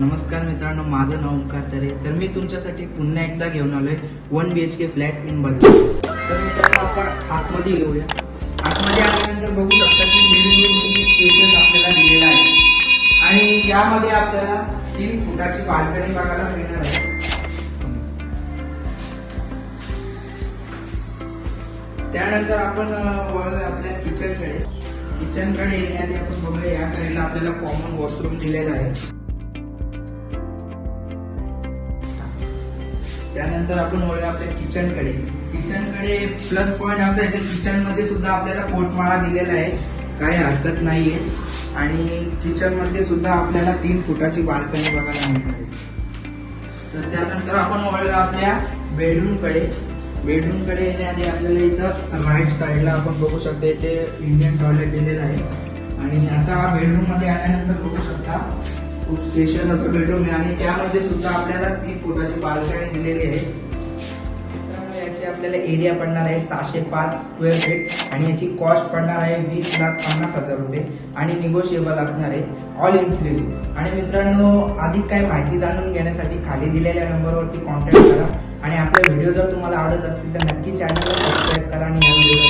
नमस्कार मित्रांनो माझं नाव ओंकार तरे. तर मी तुमच्यासाठी पुन्हा एकदा घेऊन आलोय one B H K flat in बदल तर मित्रांनो आपण आतमध्ये येऊया. आतमध्ये आल्यानंतर बघू शकता की लिव्हिंग रूम किती आपल्याला दिलेला आहे आणि यामध्ये आपल्याला तीन फुटाची बाल्कनी बघायला मिळणार आहे. त्यानंतर आपण वळूया आपल्या किचनकडे किचनकडे येण्याआधी आपण बघूया या साईडला आपल्याला कॉमन वॉशरूम दिलेला आहे. त्यानंतर आपण वळूया आपल्या किचनकडे. किचनकडे प्लस पॉईंट असं आहे की किचनमध्ये सुद्धा आपल्याला पोटमाळा दिलेला आहे. काही हरकत नाहीये. आणि किचनमध्ये सुद्धा आपल्याला तीन फुटाची बाल्कनी बघायला मिळते तर त्यानंतर आपण वळूया आपल्या बेडरूमकडे बेडरूमकडे येण्याआधी आपल्याला इथं राईट साईडला आपण बघू शकता इथे इंडियन टॉयलेट दिलेलं आहे. आणि आता बेडरूममध्ये आल्यानंतर बघू शकता खूप स्पेशल असं बेडरूम आहे आणि त्यामध्ये सुद्धा आपल्याला तीन फुटाची बालकणी दिलेली आहे. त्यामुळे याची आपल्याला एरिया पडणार आहे सहाशे पाच स्क्वेअर फीट आणि याची कॉस्ट पडणार आहे वीस लाख पन्नास हजार रुपये. आणि निगोशिएबल असणार आहे. ऑल इन्क्लुडिंग आणि मित्रांनो अधिक काही माहिती जाणून घेण्यासाठी खाली दिलेल्या नंबरवरती कॉन्टॅक्ट करा. आणि आपले व्हिडिओ जर तुम्हाला आवडत असतील तर नक्की चॅनलला सबस्क्राईब करा आणि या व्हिडिओ